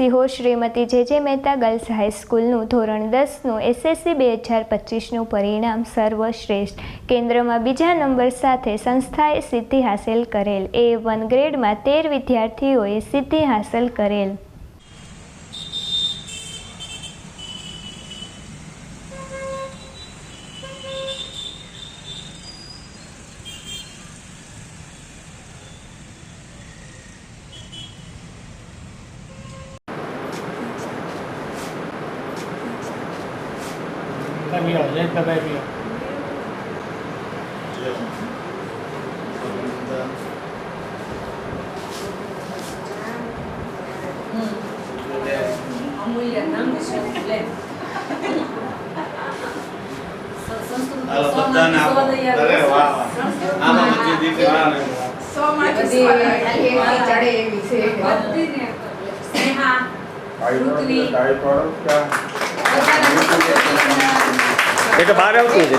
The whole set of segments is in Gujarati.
સિહોર શ્રીમતી જે જે મહેતા ગર્લ્સ હાઈસ્કૂલનું ધોરણ દસનું એસએસસી બે હજાર પચીસનું પરિણામ સર્વશ્રેષ્ઠ. કેન્દ્રમાં બીજા નંબર સાથે સંસ્થાએ સિદ્ધિ હાંસલ કરેલ. એ વન ગ્રેડમાં તેર વિદ્યાર્થીઓએ સિદ્ધિ હાંસલ કરેલ. Dai mio, lenta dai mio. અમૂલ્ય નામ છે લે હાલો બધાને આપો પૃથ્વી એટલે બહાર આવતું જ.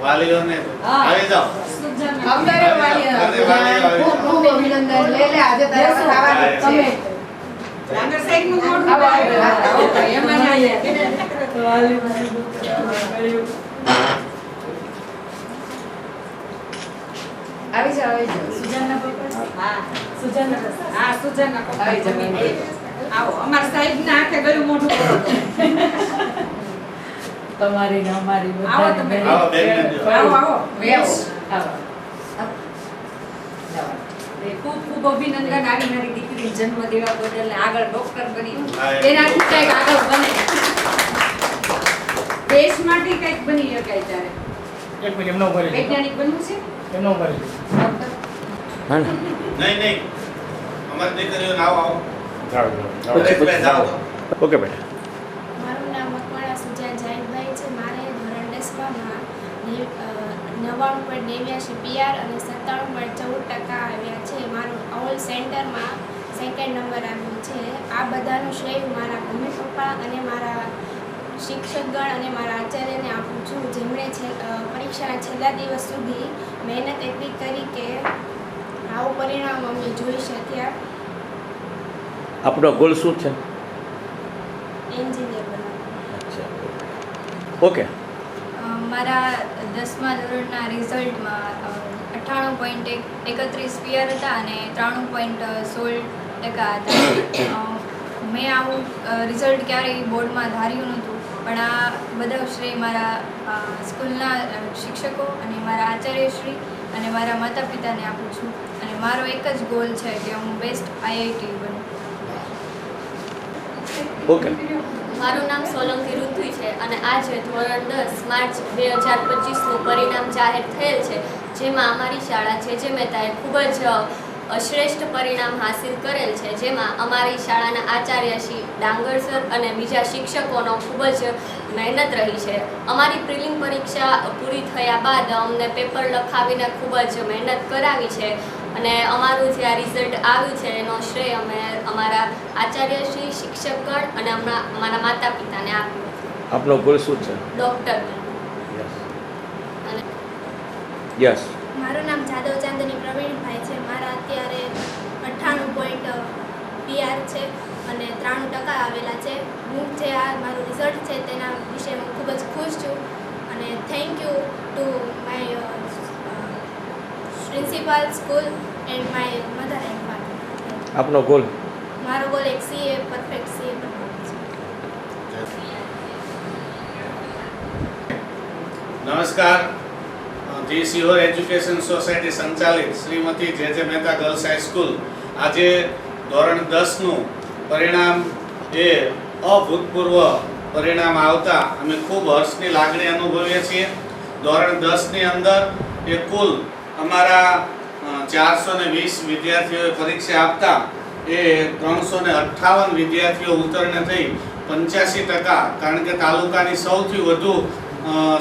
વાલીઓને આવી જાઓ. અમને વાલીઓ. ખૂબ ખૂબ અભિનંદન. લે લે આજે તારે ખાવાનું જ ડાંગર સાઈડનું મોઢું આવો એમાં ના આવી જાઓ આવી જાઓ. સુજાનના પપ્પા? હા. સુજાનના પપ્પા. હા સુજાના પપ્પા. આવી જાઓ, આવો અમાર સાહેબ ના આંખે ગયું મોઢું. કરો તમારી ને અમારી આવો તમે. આવો આવો આવો. આવો. ખૂબ ખૂબ અભિનંદન આવી મારી દીકરી જન્મ દેવા બદલ ને આગળ ડોક્ટર બની. હા, એ. કંઈક આગળ બને. દેશ માટે કંઈક બની શકાય ત્યારે. વૈજ્ઞાનિક બનવું છે? એમનો મરી હે ને? નહીં નહીં. અમારી દીકરીઓને આવો. આવો તો. ઓકે બેટા મારું નામ મકવાણા સુજા જાહિદભાઈ છે. મારે ધોરણ દસમાં નવ્વાણું પોઈન્ટ નેવ્યાસી પીઆર અને સત્તાણું પોઈન્ટ ચૌદ ટકા આવ્યા છે. મારું ઓલ સેન્ટરમાં સેકન્ડ નંબર આવ્યો છે. આ બધાનું શ્રેય મારા મમ્મી પપ્પા અને મારા શિક્ષકગણ અને મારા આચાર્યને આપું છું. જેમણે પરીક્ષાના છેલ્લા દિવસ સુધી મહેનત એટલી કરી કે આવું પરિણામ અમે જોઈ શક્યા. આપણો ગોલ શું છે? એન્જિનિયર અચ્છા. ઓકે મારા દસમા ધોરણના રિઝલ્ટમાં અઠ્ઠાણું પોઈન્ટ એકત્રીસ પિયર હતા અને ત્રાણું પોઈન્ટ સોળ ટકા હતા. મેં આવું રિઝલ્ટ ક્યારેય બોર્ડમાં ધાર્યું નહોતું. પણ આ બધા શ્રેય મારા સ્કૂલના શિક્ષકો અને મારા આચાર્યશ્રી અને મારા માતા પિતાને આપું છું. અને મારો એક જ ગોલ છે કે હું બેસ્ટ આઈઆઈટી બનું. ઓકે મારું નામ સોલંકી ઋતુ છે અને આજે ધોરણ દસ માર્ચ બે હજાર પચીસનું પરિણામ જાહેર થયેલ છે. જેમાં અમારી શાળા છે જે મહેતાએ ખૂબ જ શ્રેષ્ઠ પરિણામ હાસિલ કરેલ છે જેમાં અમારી શાળાના આચાર્ય શ્રી ડાંગર સર અને બીજા શિક્ષકોનો ખૂબ જ મહેનત રહી છે. અમારી પ્રિલિમ પરીક્ષા પૂરી થયા બાદ અમને પેપર લખાવીને ખૂબ જ મહેનત કરાવી છે અને અમારું જે આ રિઝલ્ટ આવ્યું છે એનો શ્રેય અમે અમારા આચાર્યશ્રી શિક્ષકગણ અને અમારા અમારા માતા પિતાને આપ્યું આપનો શું છે? ડોક્ટર. અને યસ મારું નામ જાદવ ચાંદની પ્રવીણભાઈ છે મારા અત્યારે અઠ્ઠાણું પોઈન્ટ પીઆર છે અને ત્રાણું ટકા આવેલા છે. હું જે આ મારું રિઝલ્ટ છે તેના વિશે હું ખૂબ જ ખુશ છું અને thank you to my principal school and my mother and father આપનો ગોલ મારો ગોલ એક સીએ પરફેક્ટ સીએ નમસ્કાર. ધી સિહોર એજ્યુકેશન સોસાયટી સંચાલિત શ્રીમતી જે જે મહેતા ગર્લ્સ હાઈસ્કૂલ આજે ધોરણ દસનું પરિણામ એ અભૂતપૂર્વ પરિણામ આવતા અમે ખૂબ હર્ષની લાગણી અનુભવીએ છીએ. ધોરણ દસની અંદર એ કુલ અમારા ચારસો ને વીસ વિદ્યાર્થીઓએ પરીક્ષા આપતા એ ત્રણસો ને અઠ્ઠાવન વિદ્યાર્થીઓ ઉત્તીર્ણ થઈ પંચ્યાસી ટકા, કારણ કે તાલુકાની સૌથી વધુ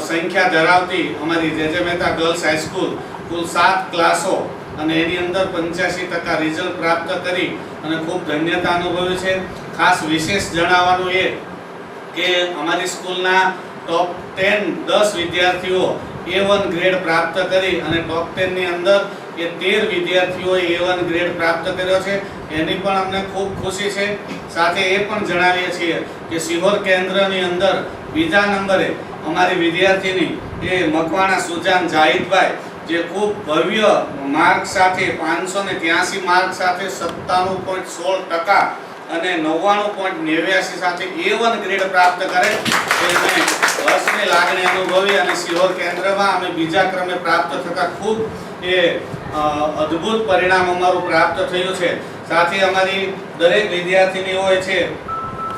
સંખ્યા ધરાવતી અમારી જે જે મહેતા ગર્લ્સ હાઈસ્કૂલ કુલ સાત ક્લાસો અને એની અંદર પંચ્યાસી ટકા રિઝલ્ટ પ્રાપ્ત કરી અને ખૂબ ધન્યતા અનુભવી છે. ખાસ વિશેષ જણાવવાનું એ કે અમારી સ્કૂલના ટોપ ટેન દસ વિદ્યાર્થીઓ એ વન ગ્રેડ પ્રાપ્ત કરી અને ટોપ ટેનની અંદર એ તેર વિદ્યાર્થીઓએ એ વન ગ્રેડ પ્રાપ્ત કર્યો છે. એની પણ અમને ખૂબ ખુશી છે. સાથે એ પણ જણાવીએ છીએ કે સિહોર કેન્દ્રની અંદર બીજા નંબરે અમારી વિદ્યાર્થીની એ મકવાણા સુજાન જાહિદભાઈ જે ખૂબ ભવ્ય માર્ક સાથે, પાંચસો ને ત્યાસી માર્ક સાથે સત્તાણું પોઈન્ટ સોળ ટકા અને નવ્વાણું પોઈન્ટ નેવ્યાસી સાથે એ વન ગ્રેડ પ્રાપ્ત કરે તેને હર્ષની લાગણી અનુભવી અને સિહોર કેન્દ્રમાં અમે બીજા ક્રમે પ્રાપ્ત થતાં ખૂબ એ અદ્ભુત પરિણામ અમારું પ્રાપ્ત થયું છે. સાથે અમારી દરેક વિદ્યાર્થીની હોય છે,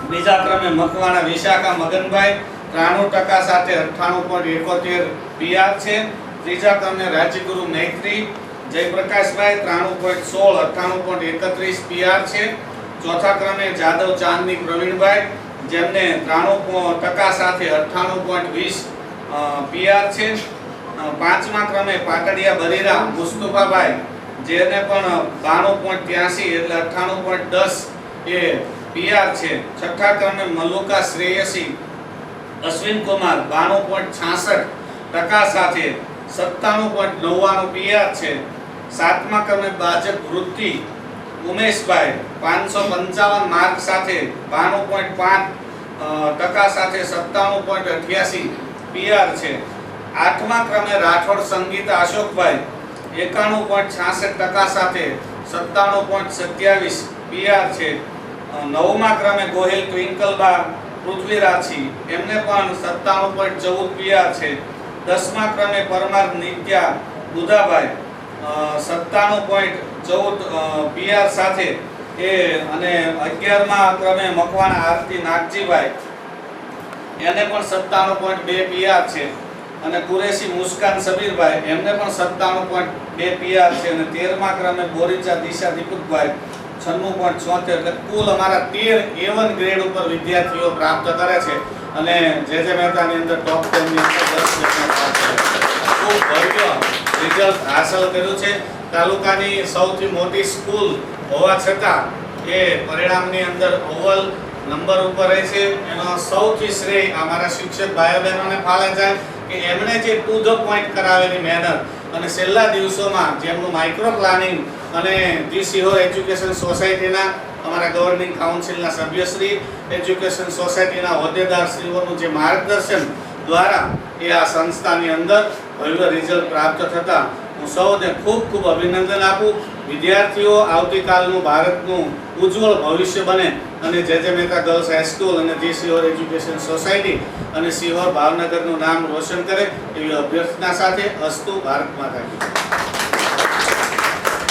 બીજા ક્રમે મકવાણા, વિશાખા, મગનભાઈ ત્રાણું ટકા સાથે અઠ્ઠાણું પોઈન્ટ એકોતેર પીઆર છે. ત્રીજા ક્રમે રાજ્યગુરુ મૈત્રી, જયપ્રકાશભાઈ ત્રાણું પોઈન્ટ સોળ, અઠ્ઠાણું પોઈન્ટ એકત્રીસ પીઆર છે. ચોથા ક્રમે જાદવ ચાંદની પ્રવીણભાઈ, જેમને ત્રાણું ટકા સાથે અઠ્ઠાણું પોઈન્ટ વીસ પીઆર છે. પાંચમા ક્રમે પાટડિયા બરીરા મુસ્તુફાભાઈ, જેને પણ બાણું પોઈન્ટ ત્યાસી એટલે અઠ્ઠાણું પોઈન્ટ દસ એ પીઆર છે. છઠ્ઠા ક્રમે મલ્લુકા શ્રેયસી અશ્વિન કુમાર બાણું પોઈન્ટ છાસઠ ટકા સાથે સત્તાણું પોઈન્ટ નવ્વાણું પીઆર છે. સાતમા ક્રમે બાજક વૃત્તિ ઉમેશભાઈ, પાંચસો પંચાવન માર્ક સાથે, બાણું પોઈન્ટ પાંચ ટકા સાથે સત્તાણું પોઈન્ટ અઠ્યાસી પીઆર છે. આઠમા ક્રમે રાઠોડ સંગીતા અશોકભાઈ, એકાણું પોઈન્ટ છાસઠ ટકા સાથે સત્તાણું પોઈન્ટ સત્યાવીસ પીઆર છે. નવમા ક્રમે ગોહિલ ટ્વિંકલબા પૃથ્વીરાજી એમને પણ સત્તાણું પોઈન્ટ ચૌદ પીઆર છે. દસમા ક્રમે પરમાર નિત્યા બુધાભાઈ સત્તાણું પોઈન્ટ ચૌદ પીઆર સાથે એ અને અગિયારમા ક્રમે મકવાણા આરતી નાગજીભાઈ. એને પણ સત્તાણું પોઈન્ટ બે પીઆર છે. અને કુરેશી મુસ્કાન સબીરભાઈ, એમને પણ સત્તાણું પોઈન્ટ બે પીઆર છે. અને તેરમા ક્રમે બોરીચા દિશા દીપકભાઈ, છન્નું પોઈન્ટ છોતેર એટલે કુલ અમારા તેર એવન ગ્રેડ ઉપર વિદ્યાર્થીઓ પ્રાપ્ત કરે છે. અને જે જે મહેતાની અંદર ટોપ ટેનની અંદર દસ. ખૂબ ભવ્ય રિઝલ્ટ હાંસલ કર્યું છે તાલુકાની સૌથી મોટી સ્કૂલ હોવા છતાં એ પરિણામની અંદર અવ્વલ નંબર ઉપર રહે છે એનો સૌથી શ્રેય અમારા શિક્ષક ભાઈઓ બહેનોને ફાળે જાય કે એમણે જે ટુ ધ પોઈન્ટ કરાવેલી મહેનત અને છેલ્લા દિવસોમાં જેમનું માઇક્રો પ્લાનિંગ અને જી સિહોર એજ્યુકેશન સોસાયટીના અમારા ગવર્નિંગ કાઉન્સિલના સભ્યશ્રી એજ્યુકેશન સોસાયટીના હોદ્દેદારશ્રીઓનું જે માર્ગદર્શન દ્વારા એ આ સંસ્થાની અંદર ભવ્ય રિઝલ્ટ પ્રાપ્ત થતાં હું સૌને ખૂબ ખૂબ અભિનંદન આપું વિદ્યાર્થીઓ, આવતીકાલનું ભારતનું ઉજ્જવળ ભવિષ્ય બને અને જે જે મહેતા ગર્લ્સ હાઈસ્કૂલ અને જે સિહોર એજ્યુકેશન સોસાયટી અને સિહોર ભાવનગરનું નામ રોશન કરે એવી અભ્યર્થના સાથે અસ્તુ ભારત માતા.